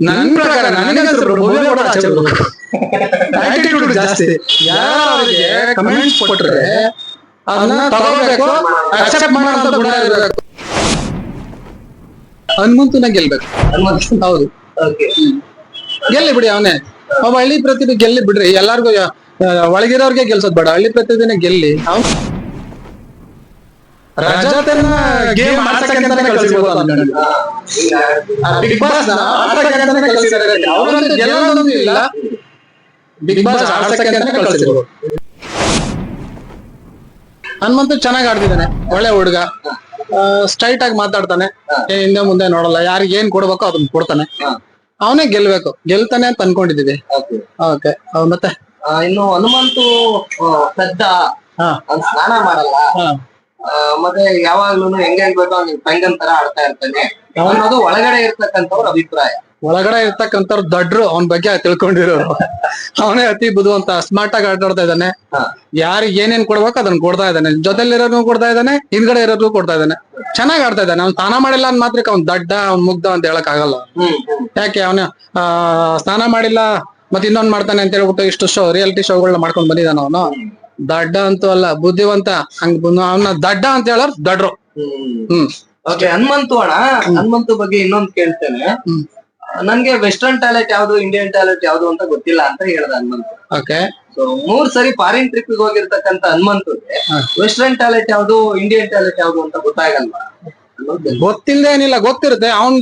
ನನ್ ಪ್ರಕಾರ ನನಗನ್ಸಿರೋ ಭವ್ಯ ಕೂಡ ಆಚೆ ಬರ್ಬೇಕು. ಆಟಿಟ್ಯೂಡ್ ಜಾಸ್ತಿ. ಯಾರಿಗೆ ಕಮೆಂಟ್ಸ್ ಕೊಟ್ರೆ ಅದನ್ನ ತಗೋಬೇಕು ಅಕ್ಸೆಪ್ಟ್ ಮಾಡೋ ಗುಣ ಇರಬೇಕು. ಹನುಮಂತನ ಗೆಲ್ಬೇಕು. ಹನುಮಂತ. ಹೌದು. ಗೆಲ್ಲಿ ಬಿಡಿ ಅವನೇ. ಅವ ಹಳ್ಳಿ ಪ್ರತಿಭೆ ಗೆಲ್ಲಿ ಬಿಡ್ರಿ. ಎಲ್ಲಾರ್ಗು ಒಳಗಿರೋರ್ಗೆ ಗೆಲ್ಸೋದ್ ಬೇಡ. ಹಳ್ಳಿ ಪ್ರತಿಭೆನೆ ಗೆಲ್ಲಿ. ಅವ್ನ್ ರಜತನ್ನ ಗೇಮ್ ಆಡ್ಸಕ್ಕೆ ಅಂತಾನೆ ಕಳ್ಸಿರ್ಬೋದು ಬಿಗ್ ಬಾಸ್ ಆಟಕ್ಕೆ ಅಂತಾನೆ ಕಳ್ಸಿದ್ದಾರೆ. ಅವ್ರಂತೂ ಗೆಲ್ಲೋದೊಂದು ಇಲ್ಲ. ಬಿಗ್ ಬಾಸ್ ಆಡ್ಸಕ್ಕೆ ಅಂತಾನೆ ಕಳ್ಸಿರ್ಬೋದು. ಹನುಮಂತ ಚೆನ್ನಾಗಿ ಆಡ್ತಿದ್ದಾನೆ. ಒಳ್ಳೆ ಹುಡುಗ. ಸ್ಟ್ರೈಟ್ ಆಗಿ ಮಾತಾಡ್ತಾನೆ. ಹಿಂದೆ ಮುಂದೆ ನೋಡಲ್ಲ. ಯಾರಿಗೆ ಏನ್ ಕೊಡ್ಬೇಕೋ ಅದನ್ನ ಕೊಡ್ತಾನೆ. ಅವನೇ ಗೆಲ್ಬೇಕು. ಗೆಲ್ತಾನೆ ಅಂತ ಅನ್ಕೊಂಡಿದೀವಿ. ಓಕೆ ಮತ್ತೆ? ಇನ್ನು ಹನುಮಂತು ಪೆದ್ದ. ಸ್ನಾನ ಮಾಡಲ್ಲ. ಮತ್ತೆ ಯಾವಾಗ್ಲೂ ಹೆಂಗ್ ಹೇಳ್ಬೇಕು ಅವ್ನಿಗೆ ಪೆಂಗನ್ ತರ ಆಡ್ತಾ ಇರ್ತಾನೆ. ಅನ್ನೋದು ಒಳಗಡೆ ಇರ್ತಕ್ಕಂಥವ್ರ ಅಭಿಪ್ರಾಯ. ಒಳಗಡೆ ಇರ್ತಕ್ಕಂಥವ್ರು ದಡ್ರು ಅವನ ಬಗ್ಗೆ ತಿಳ್ಕೊಂಡಿರೋರು. ಅವನೇ ಅತಿ ಬುದ್ಧಿವಂತ ಸ್ಮಾರ್ಟ್ ಆಗಿ ಆಟಾಡ್ತಾ ಇದ್ದಾನೆ. ಯಾರಿಗೆ ಏನೇನ್ ಕೊಡ್ಬೇಕು ಅದನ್ನ ಕೊಡ್ತಾ ಇದ್ದಾನೆ. ಜೊತೆಲಿರೋರ್ನು ಕೊಡ್ತಾ ಇದ್ದಾನೆ ಹಿಂದ್ಗಡೆ ಇರೋದು ಕೊಡ್ತಾ ಇದ್ದಾನೆ. ಚೆನ್ನಾಗ್ ಆಡ್ತಾ ಇದ್ದಾನೆ. ಅವ್ನು ಸ್ನಾನ ಮಾಡಿಲ್ಲ ಅಂದ್ ಮಾತ್ರಕ್ಕೆ ಅವ್ನ್ ದಡ್ಡ ಅವ್ನ್ ಮುಗ್ಧ ಅಂತ ಹೇಳಕ್ ಆಗಲ್ಲ. ಯಾಕೆ ಅವನ ಸ್ನಾನ ಮಾಡಿಲ್ಲ ಮತ್ತೆ ಇನ್ನೊಂದ್ ಮಾಡ್ತಾನೆ ಅಂತ ಹೇಳ್ಬಿಟ್ಟು ಇಷ್ಟು ಶೋ ರಿಯಾಲಿಟಿ ಶೋಗಳನ್ನ ಮಾಡ್ಕೊಂಡ್ ಬಂದಿದ್ದಾನ ಅವನು. ದಡ್ಡ ಅಂತೂ ಅಲ್ಲ ಬುದ್ಧಿವಂತ. ಹಂಗ ಅವನ ದಡ್ಡ ಅಂತ ಹೇಳೋರ್ ದಡ್ರು. ಹ್ಮ್. ಓಕೆ ಹನುಮಂತು ಅಣ್ಣ. ಹನುಮಂತು ಬಗ್ಗೆ ಇನ್ನೊಂದ್ ಕೇಳ್ತೇನೆ. ನನ್ಗೆ ವೆಸ್ಟರ್ನ್ ಟ್ಯಾಲೆಂಟ್ ಯಾವ್ದು ಇಂಡಿಯನ್ ಟ್ಯಾಲೆಂಟ್ ಯಾವ್ದು ಅಂತ ಗೊತ್ತಿಲ್ಲ ಅಂತ ಹೇಳ್ದ ಹನುಮಂತು. ಓಕೆ ಸೊ ಮೂರ್ ಸರಿ ಫಾರಿನ್ ಟ್ರಿಪ್ ಹೋಗಿರ್ತಕ್ಕಂತ ಹನುಮಂತು. ವೆಸ್ಟರ್ನ್ ಟ್ಯಾಲೆಂಟ್ ಯಾವ್ದು ಇಂಡಿಯನ್ ಟ್ಯಾಲೆಂಟ್ ಯಾವ್ದು ಅಂತ ಗೊತ್ತಾಗಲ್ವಾ? ಗೊತ್ತಿಲ್ಲದೆ ಏನಿಲ್ಲ ಗೊತ್ತಿರುತ್ತೆ. ಅವನ್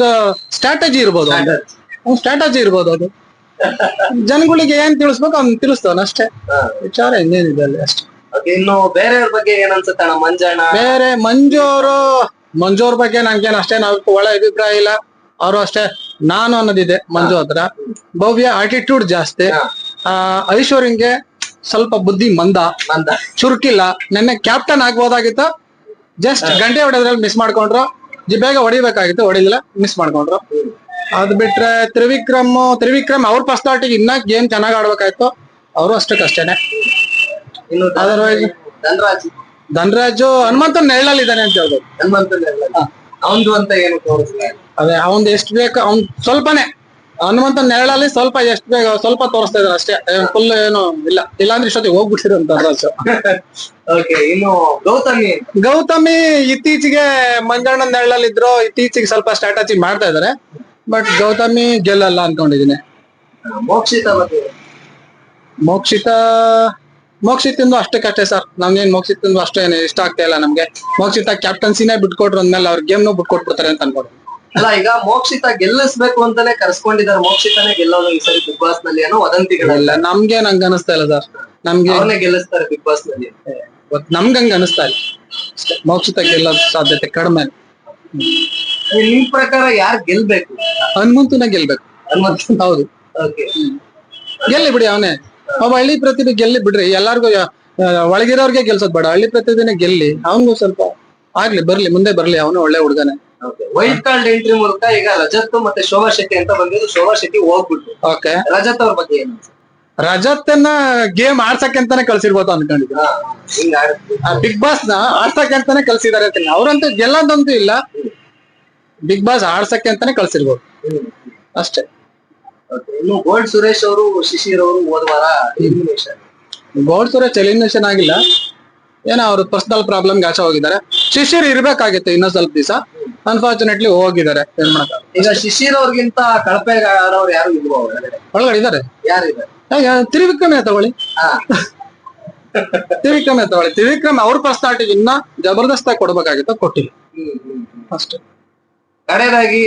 ಸ್ಟ್ರಾಟಜಿ ಇರ್ಬೋದು. ಸ್ಟ್ರಾಟಜಿ ಇರ್ಬೋದು ಅದು. ಜನಗಳಿಗೆ ಏನ್ ತಿಳಿಸ್ಬೇಕು ಅವ್ನ್ ತಿಳಿಸ್ತವನ ಅಷ್ಟೇ. ವಿಚಾರ ಇನ್ನೇನಿದೆ ಅಲ್ಲಿ ಅಷ್ಟೇ. ಇನ್ನು ಬೇರೆಯವ್ರ ಬಗ್ಗೆ ಏನ್ ಅನ್ಸುತ್ತೆ ಅಣ್ಣ? ಮಂಜಣ್ಣ? ಬೇರೆ ಮಂಜು ಅವರು ಮಂಜು ಅವ್ರ ಬಗ್ಗೆ ನನ್ಗೇನ್ ಅಷ್ಟೇ ನಾವು ಒಳ್ಳೆ ಅಭಿಪ್ರಾಯ ಇಲ್ಲ. ಅವರು ಅಷ್ಟೇ ನಾನು ಅನ್ನೋದಿದೆ ಮಂಜು ಹತ್ರ. ಭವ್ಯ ಆಟಿಟ್ಯೂಡ್ ಜಾಸ್ತಿ. ಆ ಐಶ್ವರ್ಯಂಗೆ ಸ್ವಲ್ಪ ಬುದ್ಧಿ ಮಂದ. ಮಂದ. ಚುರುಕಿಲ್ಲ. ನೆನ್ನೆ ಕ್ಯಾಪ್ಟನ್ ಆಗ್ಬೋದಾಗಿತ್ತು. ಜಸ್ಟ್ ಗಂಟೆ ಹೊಡೆದ್ರಲ್ಲಿ ಮಿಸ್ ಮಾಡ್ಕೊಂಡ್ರು. ಜಿ ಬೇಗ ಹೊಡಿಬೇಕಾಗಿತ್ತು ಹೊಡಿಲಿಲ್ಲ ಮಿಸ್ ಮಾಡ್ಕೊಂಡ್ರು. ಅದ್ ಬಿಟ್ರೆ ತ್ರಿವಿಕ್ರಮ್ ತ್ರಿವಿಕ್ರಮ್ ಅವ್ರ ಪರ್ಸನಾಲಿಟಿಗೆ ಇನ್ನ ಗೇಮ್ ಚೆನ್ನಾಗ್ ಆಡ್ಬೇಕಾಯ್ತು. ಅವರು ಅಷ್ಟಕ್ಕಷ್ಟೇನೆ ಇನ್ನು ಅದರ್ವೈಸ್ ಧನರಾಜ್. ಧನರಾಜು ಹನುಮಂತನ್ ನೆರಳಲ್ಲಿದ್ದಾನೆ ಅಂತ ಹೇಳ್ಬೋದು. ಅವನ್ದು ಅಂತ ಏನು ತೋರಿಸ್ತಾ ಇಲ್ಲ. ಅದೇ ಅವನ್ ಎಷ್ಟ್ ಬೇಕು ಅವ್ನ್ ಸ್ವಲ್ಪನೇ. ಹನುಮಂತ ನೆರಳಲ್ಲಿ ಸ್ವಲ್ಪ ಎಷ್ಟ್ ಬೇಗ ಸ್ವಲ್ಪ ತೋರಿಸ್ತಾ ಇದಾರೆ ಅಷ್ಟೇ. ಫುಲ್ ಏನು ಇಲ್ಲ. ಇಲ್ಲಾಂದ್ರೆ ಇಷ್ಟೊತ್ತಿಗೆ ಹೋಗ್ಬಿಟ್ಟಿರೋ ಧನರಾಜು. ಓಕೆ ಇನ್ನು ಗೌತಮಿ ಗೌತಮಿ ಇತ್ತೀಚೆಗೆ ಮಂಜಣ್ಣನ ನೆರಳಲ್ಲಿದ್ರು ಇತ್ತೀಚೆಗೆ ಸ್ವಲ್ಪ ಸ್ಟ್ರಾಟಜಿ ಮಾಡ್ತಾ ಇದಾರೆ. ಬಟ್ ಗೌತಮಿ ಗೆಲ್ಲಲ್ಲ ಅನ್ಕೊಂಡಿದೀನಿ ಮೋಕ್ಷಿತ ಬಗ್ಗೆ ಮೋಕ್ಷಿತ ಮೋಕ್ಷಿತಿಂದು ಅಷ್ಟಕ್ಕಷ್ಟೇ ಸರ್ ನಮ್ಗೇನ್ ಮೋಕ್ಷಿತಿಂದು ಅಷ್ಟೇ ಇಷ್ಟ ಆಗ್ತಾ ಇಲ್ಲ ನಮ್ಗೆ. ಮೋಕ್ಷಿತ ಕ್ಯಾಪ್ಟನ್ಸಿನೇ ಬಿಟ್ಕೊಟ್ರು ಅಂದ್ಮೇಲೆ ಅವ್ರ ಗೇಮ್ನು ಬಿಟ್ಕೊಟ್ಬಿಡ್ತಾರೆ ಅಂತ ಅನ್ಕೊಂಡು ಅಲ್ಲ ಈಗ ಮೋಕ್ಷಿತ ಗೆಲ್ಲಿಸ್ಬೇಕು ಅಂತಲೇ ಕರ್ಸ್ಕೊಂಡಿದ್ದಾರೆ. ಮೋಕ್ಷಿತನೇ ಗೆಲ್ಲೋದು ಈ ಸರಿ ಬಿಗ್ ಬಾಸ್ನಲ್ಲಿ ಏನೋ ವದಂತಿಗಳಿಲ್ಲ ನಮ್ಗೆ ನಂಗೆ ಅನಿಸ್ತಾ ಇಲ್ಲ ಸರ್ ನಮ್ಗೆ ಅವನೇ ಗೆಲ್ಲಿಸ್ತಾರೆ ಬಿಗ್ ಬಾಸ್ನಲ್ಲಿ. ನಮ್ಗೆ ಹಂಗ ಅನಿಸ್ತಾ ಇಲ್ಲ. ಮೋಕ್ಷಿತ ಗೆಲ್ಲೋ ಸಾಧ್ಯತೆ ಕಡಿಮೆ. ನಿಮ್ ಪ್ರಕಾರ ಯಾರು ಗೆಲ್ಬೇಕು? ಹನುಮಂತನ ಗೆಲ್ಬೇಕು. ಹನುಮಂತ. ಹೌದು. ಓಕೆ ಗೆಲ್ಲಿ ಬಿಡಿ ಅವನೇ. ಅವ ಹಳ್ಳಿ ಪ್ರತಿಭೆ ಗೆಲ್ಲಿ ಬಿಡ್ರಿ. ಎಲ್ಲಾರ್ಗು ಒಳಗಿರೋರ್ಗೆ ಗೆಲ್ಸೋದ್ ಬೇಡ. ಹಳ್ಳಿ ಪ್ರತಿಭೆನೆ ಗೆಲ್ಲಿ. ಅವನಿಗೂ ಸ್ವಲ್ಪ ಆಗ್ಲಿ ಬರ್ಲಿ ಮುಂದೆ ಬರ್ಲಿ. ಅವನು ಒಳ್ಳೆ ಹುಡುಗನೇ. ವೈಟ್ ಕಾರ್ಡ್ ಎಂಟ್ರಿ ಮೂಲಕ ಈಗ ರಜತ್ ಮತ್ತೆ ಶೋಭಾ ಶೆಟ್ಟಿ ಅಂತ ಬಂದಿದ್ದು ಶೋಭಾ ಶೆಟ್ಟಿ ಹೋಗ್ಬಿಟ್ಟು ಓಕೆ ರಜತ್ ಅವ್ರ ಬಗ್ಗೆ ಏನು? ಅನ್ನ ಗೇಮ್ ಆಡ್ಸಕ್ಕೆ ಅಂತಾನೆ ಕಳ್ಸಿರ್ಬೋದು ಅನ್ಕೊಂಡಿದ್ರು ಬಿಗ್ ಬಾಸ್ನ ಆಡ್ಸಕ್ಕೆ ಅಂತಾನೆ ಕಳ್ಸಿದಾರೆ ಅಂತ ಅವ್ರಂತೂ ಗೆಲ್ಲೋದಂತೂ ಇಲ್ಲ. ಬಿಗ್ ಬಾಸ್ ಆಡ್ಸಕ್ಕೆ ಅಂತಾನೆ ಕಳ್ಸಿರ್ಬೋದು. ಅಷ್ಟೇ. ಇನ್ನು ಗೋಲ್ಡ್ ಸುರೇಶ್ ಅವರು ಶಿಶಿರ್ ಅವರು ಹೋದ ವಾರ ಎಲಿಮಿನೇಷನ್ ಗೋಲ್ಡ್ ಸುರೇಶ್ ಎಲಿಮಿನೇಷನ್ ಆಗಿಲ್ಲ. ಏನೋ ಅವ್ರ ಪರ್ಸನಲ್ ಪ್ರಾಬ್ಲಮ್ ಆಚೆ ಹೋಗಿದ್ದಾರೆ. ಶಿಶಿರ್ ಇರ್ಬೇಕಾಗಿತ್ತು ಇನ್ನೊಂದ್ ಸ್ವಲ್ಪ ದಿವಸ. ಅನ್ಫಾರ್ಚುನೇಟ್ಲಿ ಹೋಗಿದ್ದಾರೆ. ಏನ್ ಮಾಡಕ್ಕ ಈಗ ಶಿಶಿರ್ ಅವ್ರಿಗಿಂತ ಕಳಪೆ ಆಡೋರು ಯಾರು ಇಲ್ವೋ ಒಳಗಡೆ ಒಳಗಡೆ ಇದ್ದಾರೆ. ತ್ರಿವಿಕ್ರಮೇ ತಗೊಳ್ಳಿ. ಹಾ. ತ್ರಿವಿಕ್ರಮೇ ತಗೊಳ್ಳಿ. ತ್ರಿವಿಕ್ರಮ್ ಅವ್ರ ಪರ್ಸನಾಲಿಟಿ ಇನ್ನ ಜಬರ್ದಸ್ತಾಗಿ ಕೊಡ್ಬೇಕಾಗಿತ್ತು ಕೊಟ್ಟಿಲ್ಲ. ಅಷ್ಟೇ. ಕಡೆಯದಾಗಿ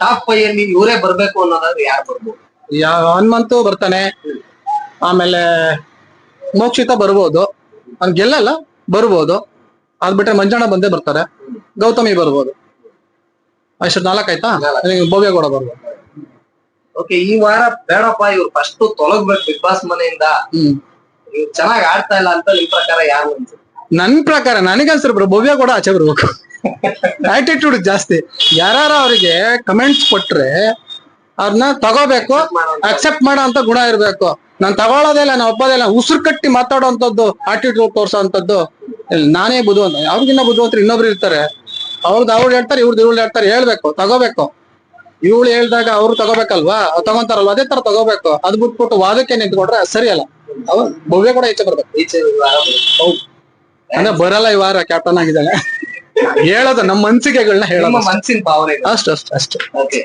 ಟಾಪ್ ಫೈವ್ ಅಲ್ಲಿ ಇವರೇ ಬರ್ಬೇಕು ಅನ್ನೋದಾದ್ರೆ ಯಾರು ಬರ್ಬೋದು? ಯಾವ ಹನುಮಂತು ಬರ್ತಾನೆ. ಆಮೇಲೆ ಮೋಕ್ಷಿತ ಬರ್ಬೋದು. ಅವ್ನ್ ಗೆಲ್ಲಲ್ಲ ಬರ್ಬೋದು. ಅದ್ ಬಿಟ್ರೆ ಮಂಜಣ್ಣ ಬಂದೇ ಬರ್ತಾರೆ. ಗೌತಮಿ ಬರ್ಬೋದು. ಅಷ್ಟು ನಾಲ್ಕಾಯ್ತಾ ನಾಲ್ಕು. ಭವ್ಯ ಕೂಡ ಬರ್ಬೋದು. ಓಕೆ ಈ ವಾರ ಬೇಡಪ್ಪ ಇವ್ರು ಫಸ್ಟ್ ತೊಲಗ್ಬೇಕು ಬಿಗ್ ಬಾಸ್ ಮನೆಯಿಂದ. ಇವ್ರು ಚೆನ್ನಾಗಿ ಆಡ್ತಾ ಇಲ್ಲ ಅಂತ ನಿಮ್ ಪ್ರಕಾರ ಯಾರು ಅನ್ಸುತ್ತೆ? ನನ್ ಪ್ರಕಾರ ನನಗನ್ಸಿರ್ ಬ್ರೋ ಭವ್ಯ ಕೂಡ ಆಚೆ ಬರ್ಬೇಕು. ಆಟಿಟ್ಯೂಡ್ ಜಾಸ್ತಿ. ಯಾರಾರ ಅವರಿಗೆ ಕಮೆಂಟ್ಸ್ ಕೊಟ್ರೆ ಅವ್ರನ್ನ ತಗೋಬೇಕು ಅಕ್ಸೆಪ್ಟ್ ಮಾಡೋ ಅಂತ ಗುಣ ಇರಬೇಕು. ನಾನು ತಗೊಳ್ಳೋದೇ ಇಲ್ಲ ನಾನು ಒಪ್ಪೋದಿಲ್ಲ ಉಸಿರು ಕಟ್ಟಿ ಮಾತಾಡೋವಂಥದ್ದು ಆಟಿಟ್ಯೂಡ್ ತೋರ್ಸೋ ಅಂಥದ್ದು ನಾನೇ ಬುದ್ಧಿವಂತ. ಅವ್ರಿಗಿನ್ನ ಬುದ್ಧಿವಂತರು ಇನ್ನೊಬ್ರು ಇರ್ತಾರೆ. ಅವ್ರದ್ದು ಅವ್ರು ಹೇಳ್ತಾರೆ ಇವ್ರದ್ದು ಇವ್ಳು ಹೇಳ್ತಾರೆ ಹೇಳ್ಬೇಕು ತಗೋಬೇಕು. ಇವ್ಳು ಹೇಳ್ದಾಗ ಅವ್ರು ತಗೋಬೇಕಲ್ವಾ? ತಗೊಂತಾರಲ್ವಾ? ಅದೇ ತರ ತಗೋಬೇಕು. ಅದ್ ಬಿಟ್ಬಿಟ್ಟು ವಾದಕ್ಕೆ ನಿಂತ್ಕೊಂಡ್ರೆ ಸರಿಯಲ್ಲ. ಅವ್ರು ಭವ್ಯ ಕೂಡ ಈಚೆ ಬರ್ಬೇಕು. ಈಚೆ ಹೌದು ಅಂದ್ರೆ ಬರಲ್ಲ ಈ ವಾರ ಕ್ಯಾಪ್ಟನ್ ಆಗಿದ್ದಾನೆ. ಹೇಳೋದು ನಮ್ಮ ಮನ್ಸಿಗೆಗಳನ್ನ ಹೇಳೋದು ಮನ್ಸಿನ ಭಾವನೆ ಅಷ್ಟು ಅಷ್ಟು ಅಷ್ಟೇ. ಓಕೆ